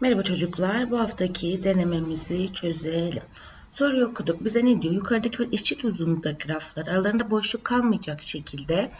Merhaba çocuklar. Bu haftaki denememizi çözelim. Soruyu okuduk. Bize ne diyor? Yukarıdaki bir eşit uzunluktaki raflar aralarında boşluk kalmayacak şekilde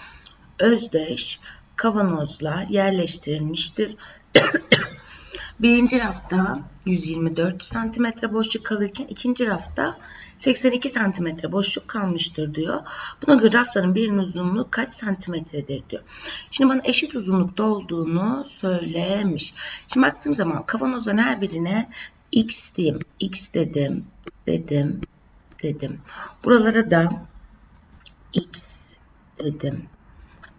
özdeş kavanozlar yerleştirilmiştir. Birinci rafta 124 cm boşluk kalırken ikinci rafta 82 cm boşluk kalmıştır diyor. Buna göre rafların birinin uzunluğu kaç santimetredir diyor. Şimdi bana eşit uzunlukta olduğunu söylemiş. Şimdi baktığım zaman kavanozların her birine x diyeyim. x dedim, dedim, dedim. Buralara da x dedim.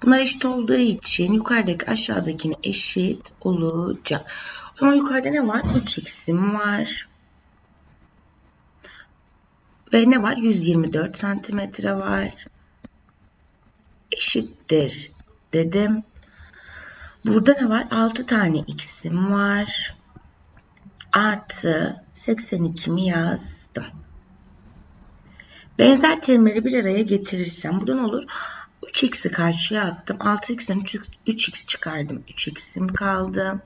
Bunlar eşit olduğu için yukarıdaki aşağıdakine eşit olacak. O zaman yukarıda ne var? 3x'im var. Ve ne var? 124 santimetre var. Eşittir dedim. Burada ne var? 6 tane x'im var. Artı 82'mi yazdım. Benzer terimleri bir araya getirirsem burada ne olur? 3x'i karşıya attım. 6x'ten 3x çıkardım. 3x'im kaldı.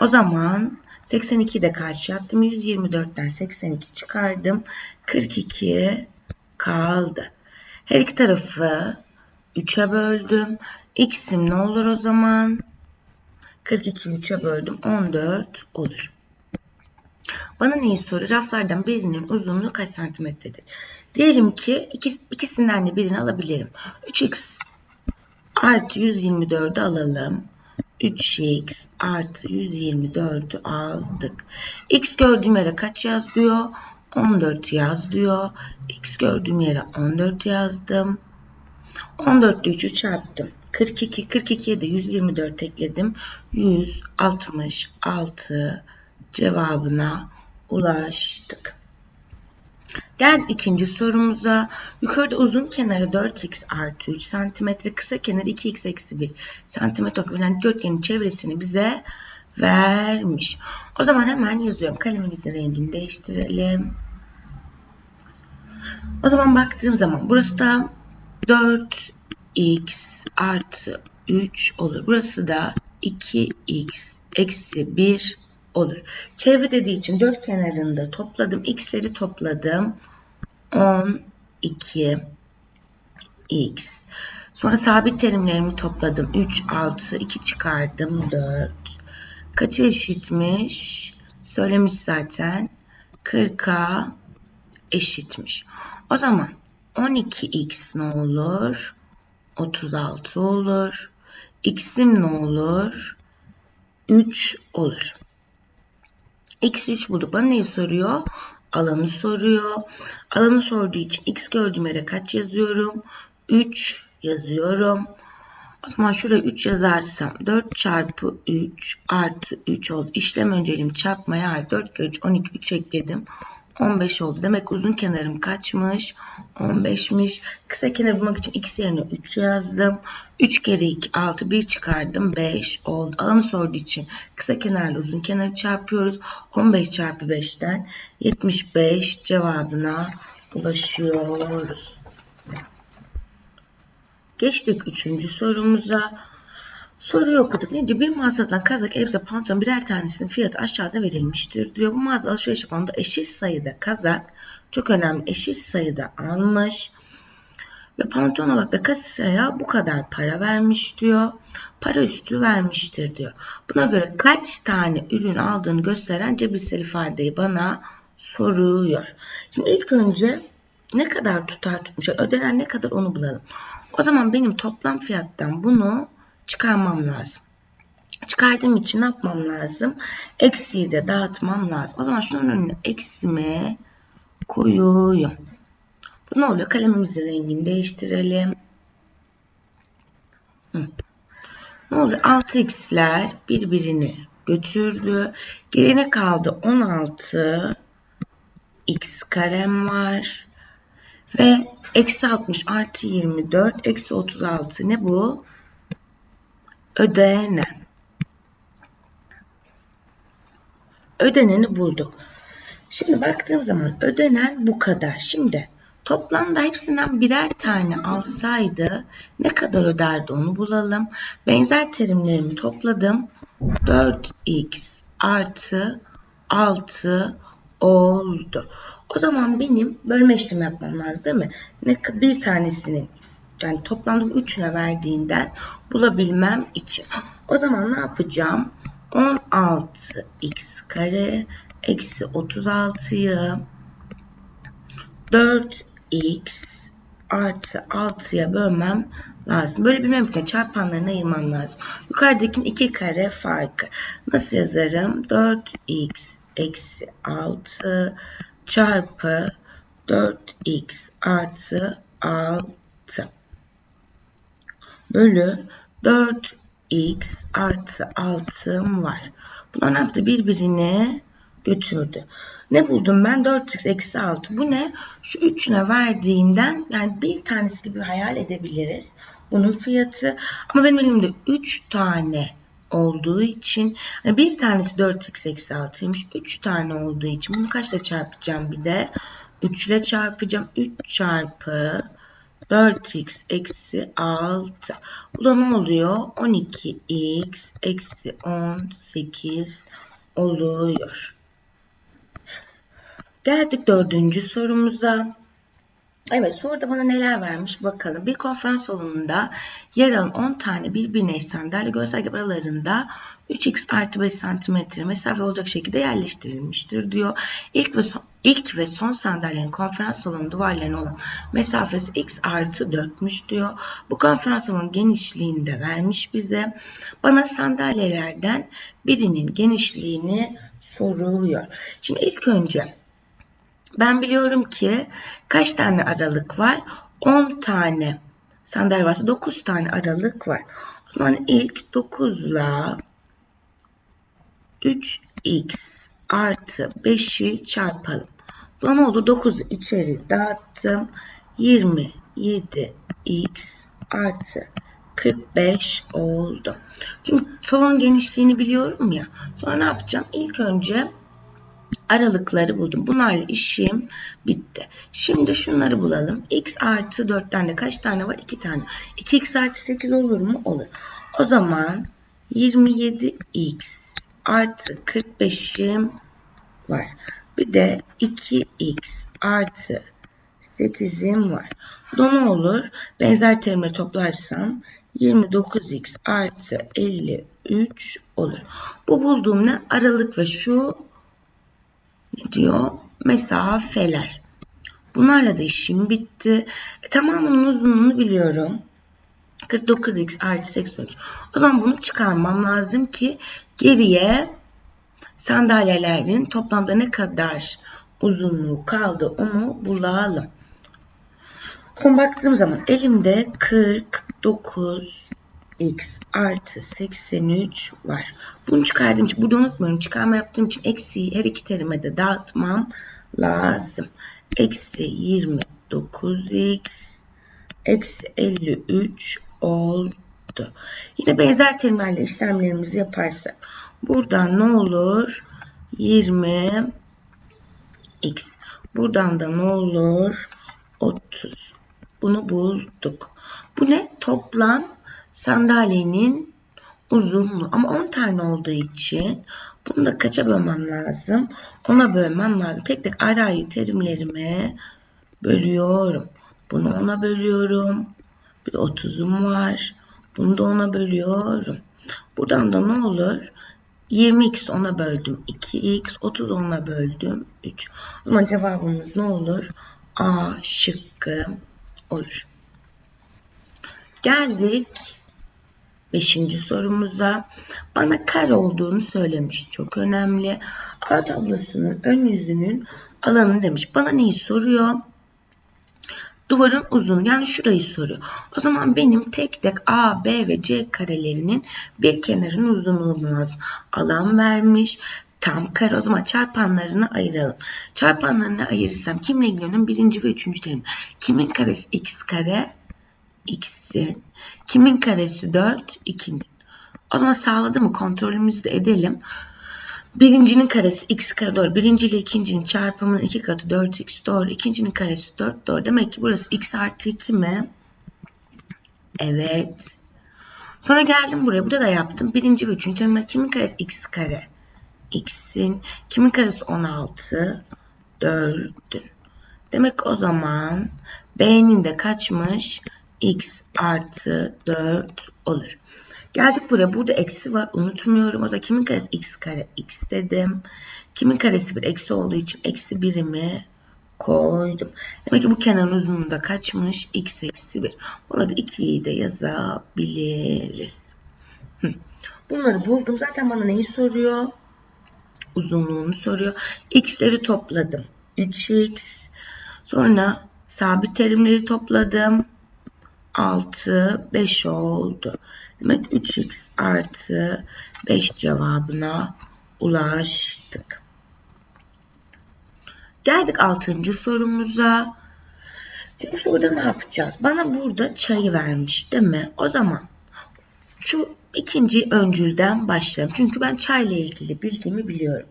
O zaman 82'yi de karşıya attım. 124'ten 82 çıkardım. 42 kaldı. Her iki tarafı 3'e böldüm. X'im ne olur o zaman? 42'yi 3'e böldüm. 14 olur. Bana neyi soruyor? Raflardan birinin uzunluğu kaç santimetredir? Diyelim ki ikisinden de birini alabilirim. 3x artı 124'ü alalım. 3x artı 124'ü aldık. x gördüğüm yere kaç yazıyor? 14 yaz diyor. x gördüğüm yere 14 yazdım. 14 ile 3'ü çarptım. 42, 42'ye de 124 ekledim. 166 cevabına ulaştık. Gel ikinci sorumuza. Yukarıda uzun kenarı 4x artı 3 cm, kısa kenarı 2x eksi 1 cm olabilen dörtgenin çevresini bize vermiş. O zaman hemen yazıyorum. Kalemimizin rengini değiştirelim. O zaman baktığım zaman burası da 4x artı 3 olur. Burası da 2x eksi 1 olur. Çevre dediği için dört kenarında topladım. X'leri topladım. 12 x. Sonra sabit terimlerimi topladım. 3, 6, 2 çıkardım. 4. Kaça eşitmiş? Söylemiş zaten. 40'a eşitmiş. O zaman 12x ne olur? 36 olur. X'im ne olur? 3 olur. X 3 bulduk. Bana neyi soruyor? Alanı soruyor. Alanı sorduğu için x gördüğüm yere kaç yazıyorum? 3 yazıyorum. O zaman şuraya 3 yazarsam 4 çarpı 3 artı 3 oldu. İşlem önceliğim çarpmaya 4 kere 3 12 3 ekledim. 15 oldu. Demek uzun kenarım kaçmış? 15'miş. Kısa kenar bulmak için x yerine 3 yazdım. 3 kere 2 6 1 çıkardım 5 oldu. Alanı sorduğu için kısa kenarla uzun kenarı çarpıyoruz. 15 çarpı 5'ten 75 cevabına ulaşıyoruz. Geçtik 3. sorumuza. Soruyu okuduk. Ne diyor? Bir mağazadan kazak, elbise, pantolon birer tanesinin fiyatı aşağıda verilmiştir diyor. Bu mağaza alışveriş yapan eşit sayıda kazak, çok önemli eşit sayıda almış. Ve pantolon olarak da kasaya bu kadar para vermiş diyor. Para üstü vermiştir diyor. Buna göre kaç tane ürün aldığını gösteren cebirsel ifadeyi bana soruyor. Şimdi ilk önce ne kadar tutar tutmuş, ödenen ne kadar onu bulalım. O zaman benim toplam fiyattan bunu çıkarmam lazım. Çıkardığım için ne yapmam lazım? Eksiyi de dağıtmam lazım. O zaman şunun önüne eksimi koyuyorum. Bu ne oluyor? Kalemimizin rengini değiştirelim. Ne oluyor? 6x'ler birbirini götürdü. Gerine kaldı 16 x karem var. Ve eksi 60 artı 24 eksi 36 ne bu? Ödenen. Ödeneni bulduk. Şimdi baktığım zaman ödenen bu kadar. Şimdi toplamda hepsinden birer tane alsaydı ne kadar öderdi onu bulalım. Benzer terimlerimi topladım. 4x artı 6 oldu. O zaman benim bölme işlemi yapmam lazım değil mi? Ne bir tanesinin yani toplamda 3'üne verdiğinden bulabilmem için. O zaman ne yapacağım? 16x kare eksi 36'yı 4x artı 6'ya bölmem lazım. Böyle bilmem için çarpanlarını ayırmam lazım. Yukarıdakinin 2 kare farkı. Nasıl yazarım? 4x eksi 6 çarpı 4x artı 6 bölü 4x artı 6'm var. Bunlar ne yaptı? Birbirini götürdü. Ne buldum ben? 4x eksi 6. Bu ne? Şu üçüne verdiğinden yani bir tanesi gibi hayal edebiliriz. Bunun fiyatı. Ama benim elimde 3 tane olduğu için yani bir tanesi 4x eksi 6'ymış. 3 tane olduğu için bunu kaçla çarpacağım bir de? 3 ile çarpacağım. 3 çarpı 4x eksi 6. Bu da ne oluyor? 12x eksi 18 oluyor. Geldik dördüncü sorumuza. Evet soruda bana neler vermiş bakalım. Bir konferans salonunda yer alan 10 tane birbirine eş sandalye görsel aralarında 3x artı 5 cm mesafe olacak şekilde yerleştirilmiştir diyor. İlk ve son, ilk ve son sandalyenin konferans salonu duvarlarına olan mesafesi x artı 4'müş diyor. Bu konferans salonun genişliğini de vermiş bize. Bana sandalyelerden birinin genişliğini soruyor. Şimdi ilk önce ben biliyorum ki kaç tane aralık var? 10 tane sandalye varsa 9 tane aralık var. O zaman ilk 9 ile 3x artı 5'i çarpalım. Bu ne oldu? 9'u içeri dağıttım. 27x artı 45 oldu. Şimdi salon genişliğini biliyorum ya. Sonra ne yapacağım? İlk önce aralıkları buldum. Bunlarla işim bitti. Şimdi şunları bulalım. x artı 4'ten de kaç tane var? 2 tane. 2x artı 8 olur mu? Olur. O zaman 27x artı 45'im var. Bir de 2x artı 8'im var. Bu ne olur? Benzer terimleri toplarsam 29x artı 53 olur. Bu bulduğum ne? Aralık ve şu diyor? Mesafeler. Bunlarla da işim bitti. E, tamamının uzunluğunu biliyorum. 49x artı 83. O zaman bunu çıkarmam lazım ki geriye sandalyelerin toplamda ne kadar uzunluğu kaldı onu bulalım. Son baktığım zaman elimde 49 x artı 83 var. Bunu çıkardığım için, burada unutmuyorum. Çıkarma yaptığım için eksiği her iki terime de dağıtmam lazım. Eksi 29x eksi 53 oldu. Yine benzer terimlerle işlemlerimizi yaparsak buradan ne olur? 20 x. Buradan da ne olur? 30. Bunu bulduk. Bu ne? Toplam sandalyenin uzunluğu. Ama 10 tane olduğu için bunu da kaça bölmem lazım? 10'a bölmem lazım. Tek tek ayrı ayrı terimlerime bölüyorum. Bunu 10'a bölüyorum. Bir de 30'um var. Bunu da 10'a bölüyorum. Buradan da ne olur? 20x 10'a böldüm. 2x 30 10'a böldüm. 3. O zaman cevabımız ne olur? A şıkkı olur. Geldik Beşinci sorumuza bana kare olduğunu söylemiş. Çok önemli. A tablosunun ön yüzünün alanı demiş. Bana neyi soruyor? Duvarın uzun yani şurayı soruyor. O zaman benim tek tek A, B ve C karelerinin bir kenarın uzunluğu lazım. Alan vermiş. Tam kare o zaman çarpanlarını ayıralım. Çarpanlarını ayırırsam kimle ilgileniyorum? Birinci ve üçüncü terim. Kimin karesi x kare? x'in. Kimin karesi 4? 2'nin. O zaman sağladı mı? Kontrolümüzü de edelim. Birincinin karesi x kare doğru. Birinci ile ikincinin çarpımının iki katı 4x doğru. İkincinin karesi 4 doğru. Demek ki burası x artı 2 mi? Evet. Sonra geldim buraya. Burada da yaptım. Birinci ve üçüncü terimler kimin karesi x kare? x'in. Kimin karesi 16? 4'ün. Demek o zaman b'nin de kaçmış? X artı 4 olur. Geldik buraya. Burada eksi var. Unutmuyorum. O da kimin karesi x kare? x dedim. Kimin karesi bir eksi olduğu için eksi birimi koydum. Demek ki bu kenarın uzunluğunda kaçmış? x eksi 1. Buna da 2'yi de yazabiliriz. Bunları buldum. Zaten bana neyi soruyor? Uzunluğunu soruyor. x'leri topladım. 3x. Sonra sabit terimleri topladım. 6, 5 oldu. Demek 3x artı 5 cevabına ulaştık. Geldik 6. sorumuza. Şimdi soruda ne yapacağız? Bana burada çayı vermiş değil mi? O zaman şu ikinci öncülden başlayalım. Çünkü ben çayla ilgili bilgimi biliyorum.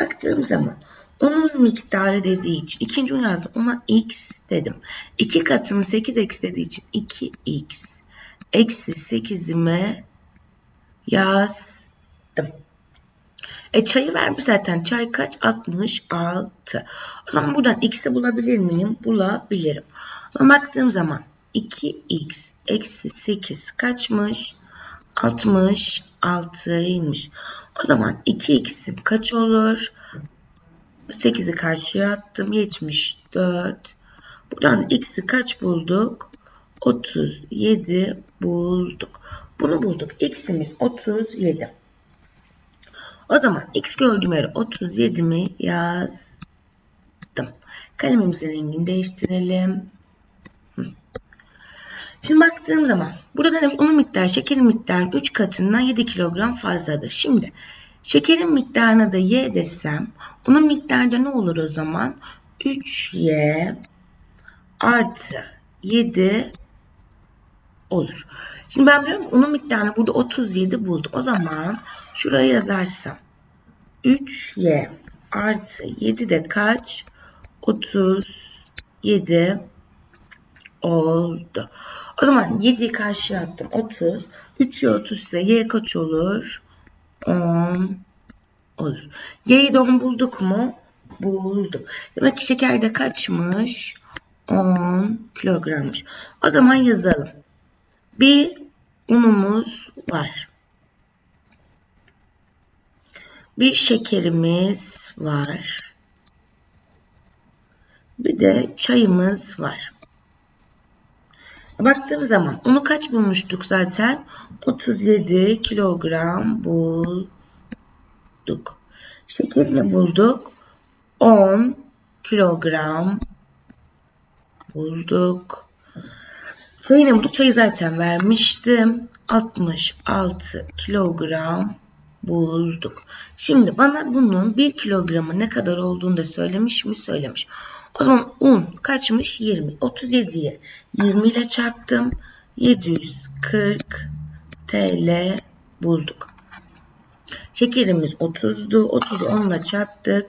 Baktığım zaman onun miktarı dediği için ikinci yazdım. Ona x dedim. 2 katını 8 eksi dediği için 2x eksi 8'ime yazdım. E çayı vermiş zaten. Çay kaç? 66. O zaman buradan x'i bulabilir miyim? Bulabilirim. Ama baktığım zaman 2x eksi 8 kaçmış? 66'ymış. O zaman 2x'im kaç olur? 8'i karşıya attım. 74. Buradan x'i kaç bulduk? 37 bulduk. Bunu bulduk. X'imiz 37. O zaman x gördüğüm yere 37 mi yazdım. Kalemimizin rengini değiştirelim. Şimdi baktığım zaman burada ne? Unun miktarı şekerin miktarı 3 katından 7 kilogram fazladır. Şimdi şekerin miktarına da y desem unun miktarı da ne olur o zaman? 3y artı 7 olur. Şimdi ben biliyorum ki unun miktarını burada 37 buldum. O zaman şuraya yazarsam 3y artı 7 de kaç? 37 oldu. O zaman 7'yi karşıya attım. 30. 3'ye 30 ise y kaç olur? 10 olur. Y'yi de 10 bulduk mu? Bulduk. Demek ki şeker de kaçmış? 10 kilogrammış. O zaman yazalım. Bir unumuz var. Bir şekerimiz var. Bir de çayımız var. Baktığım zaman unu kaç bulmuştuk zaten? 37 kilogram bulduk. Şekerini bulduk. 10 kilogram bulduk. Çayını bulduk. Çayı zaten vermiştim. 66 kilogram bulduk. Şimdi bana bunun 1 kilogramı ne kadar olduğunu da söylemiş mi? Söylemiş. O zaman un kaçmış? 20. 37'ye 20 ile çarptım. 740 TL bulduk. Şekerimiz 30'du. 30'u 10 ile çarptık.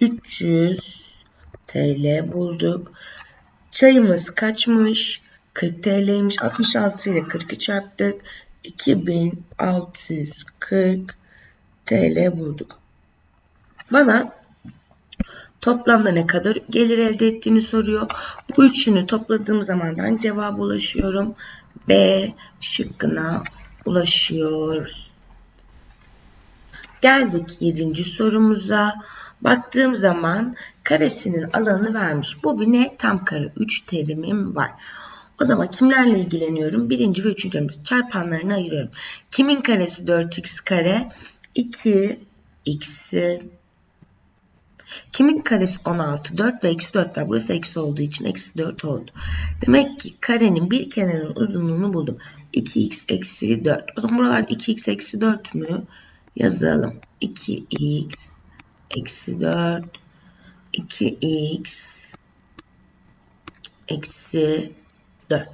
300 TL bulduk. Çayımız kaçmış? 40 TL'ymiş. 66 ile 40'ı çarptık. 2640 TL bulduk. Bana toplamda ne kadar gelir elde ettiğini soruyor. Bu üçünü topladığım zaman ben cevaba ulaşıyorum. B şıkkına ulaşıyoruz. Geldik 7. sorumuza. Baktığım zaman karesinin alanı vermiş. Bu bir ne? Tam kare 3 terimim var. O zaman kimlerle ilgileniyorum? Birinci ve üçüncü terimimiz. Çarpanlarını ayırıyorum. Kimin karesi 4x kare? 2 x'i Kimin karesi 16? 4 ve eksi 4 var. Burası eksi olduğu için eksi 4 oldu. Demek ki karenin bir kenarının uzunluğunu buldum. 2x eksi 4. O zaman buralarda 2x eksi 4 mü? Yazalım. 2x eksi 4 2x eksi 4.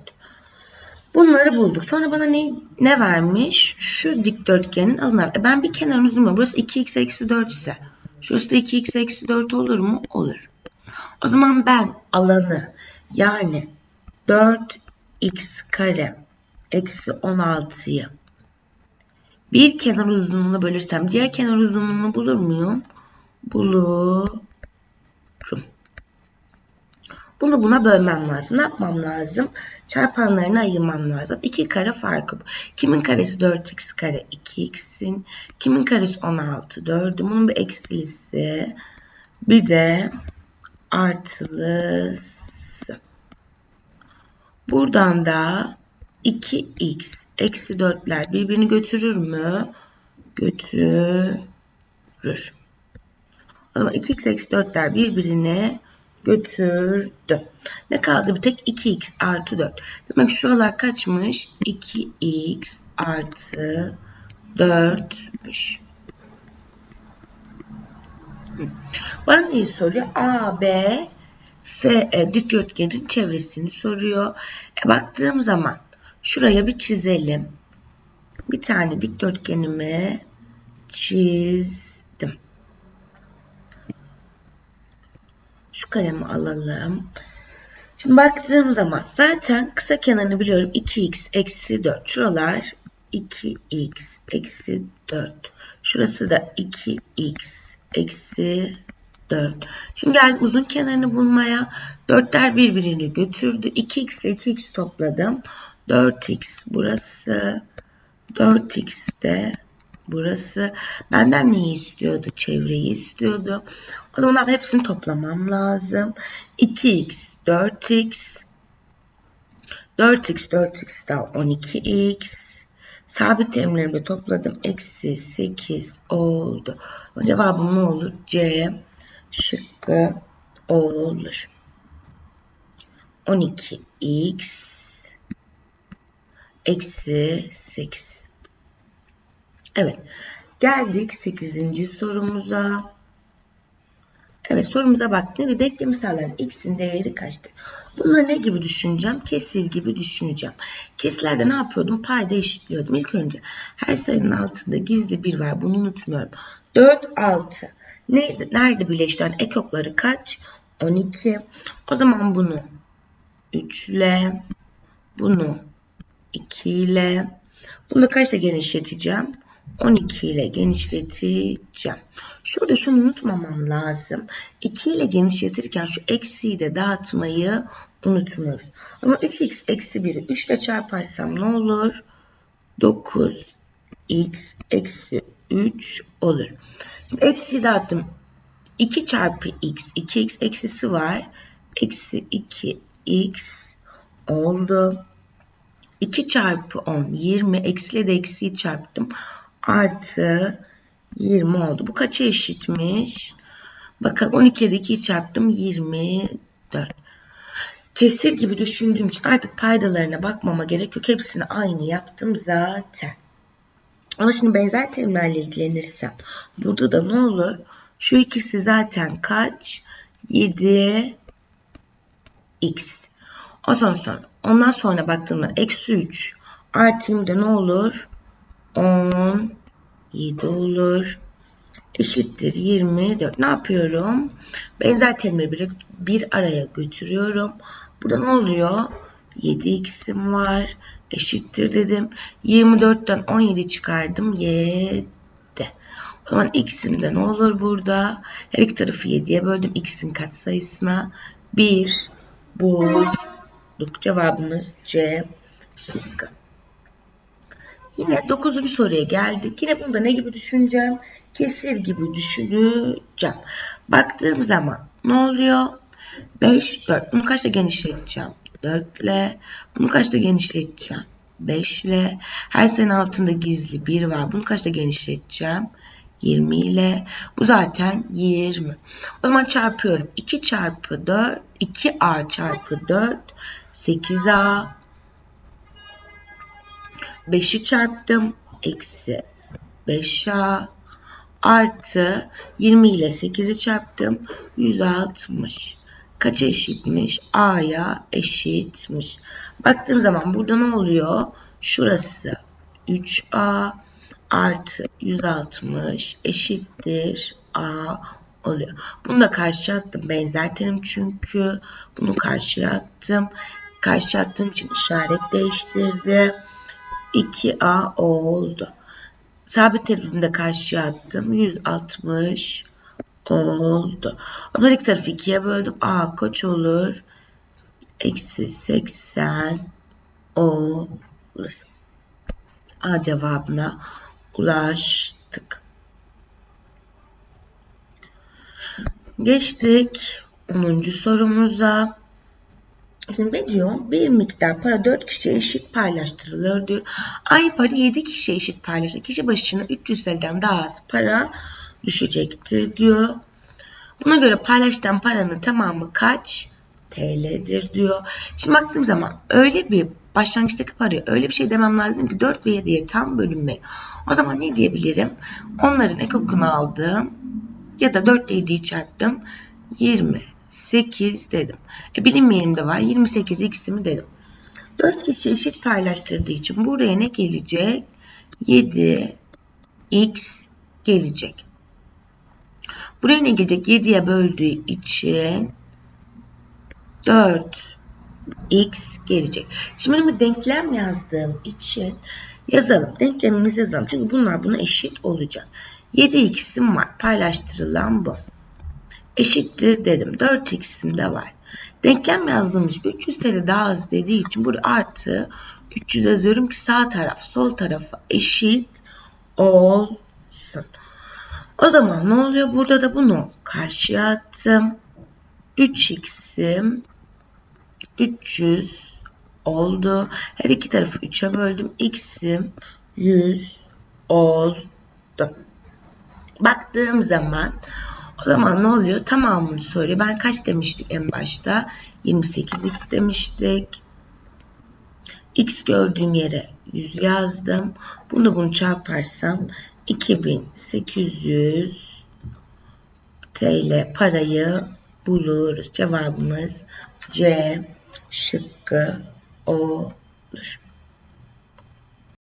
Bunları bulduk. Sonra bana ne, ne vermiş? Şu dikdörtgenin alanı. E ben bir kenarın uzunluğu. Burası 2x eksi 4 ise. Şurası da 2x eksi 4 olur mu? Olur. O zaman ben alanı yani 4x kare eksi 16'yı Bir kenar uzunluğunu bölürsem diğer kenar uzunluğunu bulur muyum? Bulurum. Bunu buna bölmem lazım. Ne yapmam lazım? Çarpanlarını ayırmam lazım. 2 kare farkı bu. Kimin karesi 4x kare? 2x'in. Kimin karesi 16? 4'üm. Bunun bir eksilisi. Bir de artılısı. Buradan da 2x eksi 4'ler birbirini götürür mü? Götürür. O zaman 2x eksi 4'ler birbirini götürdü. Ne kaldı? Bir tek 2x artı 4. Demek şuralar kaçmış? 2x artı 4'müş. Bana neyi soruyor? A, B, F, E dikdörtgenin çevresini soruyor. E, baktığım zaman şuraya bir çizelim. Bir tane dikdörtgenimi çizdim. Şu kalemi alalım. Şimdi baktığım zaman zaten kısa kenarını biliyorum. 2x eksi 4. Şuralar 2x eksi 4. Şurası da 2x eksi 4. Şimdi geldik uzun kenarını bulmaya. 4'ler birbirini götürdü. 2x ile 2x topladım. 4x burası. 4x de burası. Benden neyi istiyordu? Çevreyi istiyordu. O zaman hepsini toplamam lazım. 2x, 4x, 4x, 4x daha 12x. Sabit terimlerimi topladım. Eksi 8 oldu. Cevabım ne olur? C şıkkı olur. 12x eksi 8. Evet. Geldik 8. sorumuza. Evet sorumuza baktık. Denklemi sağlayan x'in değeri kaçtır? Bunları ne gibi düşüneceğim? Kesir gibi düşüneceğim. Kesislerde ne yapıyordum? Payda eşitliyordum. İlk önce her sayının altında gizli bir var. Bunu unutmuyorum. 4, 6. Neydi? Nerede birleştiren ekokları kaç? 12. O zaman bunu 3 ile bunu 2 ile bunu kaçla genişleteceğim? 12 ile genişleteceğim. Şurada şunu unutmamam lazım. 2 ile genişletirken şu eksiyi de dağıtmayı unutmuyoruz. Ama 3x eksi 1'i 3 ile çarparsam ne olur? 9x eksi 3 olur. Şimdi eksiyi dağıttım. 2 çarpı x. 2x eksisi var. Eksi 2x oldu. 2 çarpı 10 20 eksiyle de eksiyi çarptım. Artı 20 oldu. Bu kaça eşitmiş? Bakın 12 ile 2'yi çarptım 24. Kesir gibi düşündüğüm için artık paydalarına bakmama gerek yok. Hepsini aynı yaptım zaten. Ama şimdi benzer terimlerle ilgilenirsem burada da ne olur? Şu ikisi zaten kaç? 7 x. O zaman sonra ondan sonra baktığımda eksi 3 artığımda ne olur? 10 7 olur. Eşittir 24. Ne yapıyorum? Benzer terimleri bir, araya götürüyorum. Burada ne oluyor? 7x'im var. Eşittir dedim. 24'ten 17 çıkardım. 7. O zaman x'im de ne olur burada? Her iki tarafı 7'ye böldüm. x'in katsayısına 1 bulduk. Cevabımız C şıkkı. Yine 9. soruya geldik. Yine bunda ne gibi düşüneceğim? Kesir gibi düşüneceğim. Baktığım zaman ne oluyor? 5, 4. Bunu kaçta genişleteceğim? 4 ile. Bunu kaçta genişleteceğim? 5 ile. Her sayının altında gizli 1 var. Bunu kaçta genişleteceğim? 20 ile. Bu zaten 20. O zaman çarpıyorum. 2 çarpı 4. 2a çarpı 4. 8a 5'i çarptım. Eksi 5A artı 20 ile 8'i çarptım. 160. Kaça eşitmiş? A'ya eşitmiş. Baktığım zaman burada ne oluyor? Şurası 3A artı 160 eşittir A oluyor. Bunu da karşıya attım. Benzer terim çünkü. Bunu karşıya attım. Karşıya attığım için işaret değiştirdi. 2A oldu. Sabit terimimi de karşıya attım. 160 oldu. Ondan iki tarafı ikiye böldüm. A kaç olur? Eksi 80 olur. A cevabına ulaştık. Geçtik 10. sorumuza. Şimdi ne diyor? Bir miktar para 4 kişiye eşit paylaştırılıyor diyor. Aynı para 7 kişiye eşit paylaştırılır. Kişi başına 300 TL'den daha az para düşecektir diyor. Buna göre paylaşılan paranın tamamı kaç TL'dir diyor. Şimdi baktığım zaman öyle bir başlangıçtaki parayı öyle bir şey demem lazım ki 4 ve 7'ye tam bölünme. O zaman ne diyebilirim? Onların ekokunu aldım ya da 4 ile 7'yi çarptım. 28 dedim. E, bilinmeyenim de var. 28 x'imi dedim. 4 kişi eşit paylaştırdığı için buraya ne gelecek? 7 x gelecek. Buraya ne gelecek? 7'ye böldüğü için 4 x gelecek. Şimdi benim denklem yazdığım için yazalım. Denklemimizi yazalım. Çünkü bunlar buna eşit olacak. 7x'im var. Paylaştırılan bu. Eşittir dedim. 4x'im de var. Denklem yazdığımız 300 TL daha az dediği için burada artı 300 yazıyorum ki sağ taraf sol tarafa eşit olsun. O zaman ne oluyor? Burada da bunu karşıya attım. 3x'im 300 oldu. Her iki tarafı 3'e böldüm. x'im 100 oldu. Baktığım zaman o zaman ne oluyor? Tamamını söyle. Ben kaç demiştik en başta? 28x demiştik. X gördüğüm yere 100 yazdım. Bunu bunu çarparsam 2800 TL parayı buluruz. Cevabımız C şıkkı olur.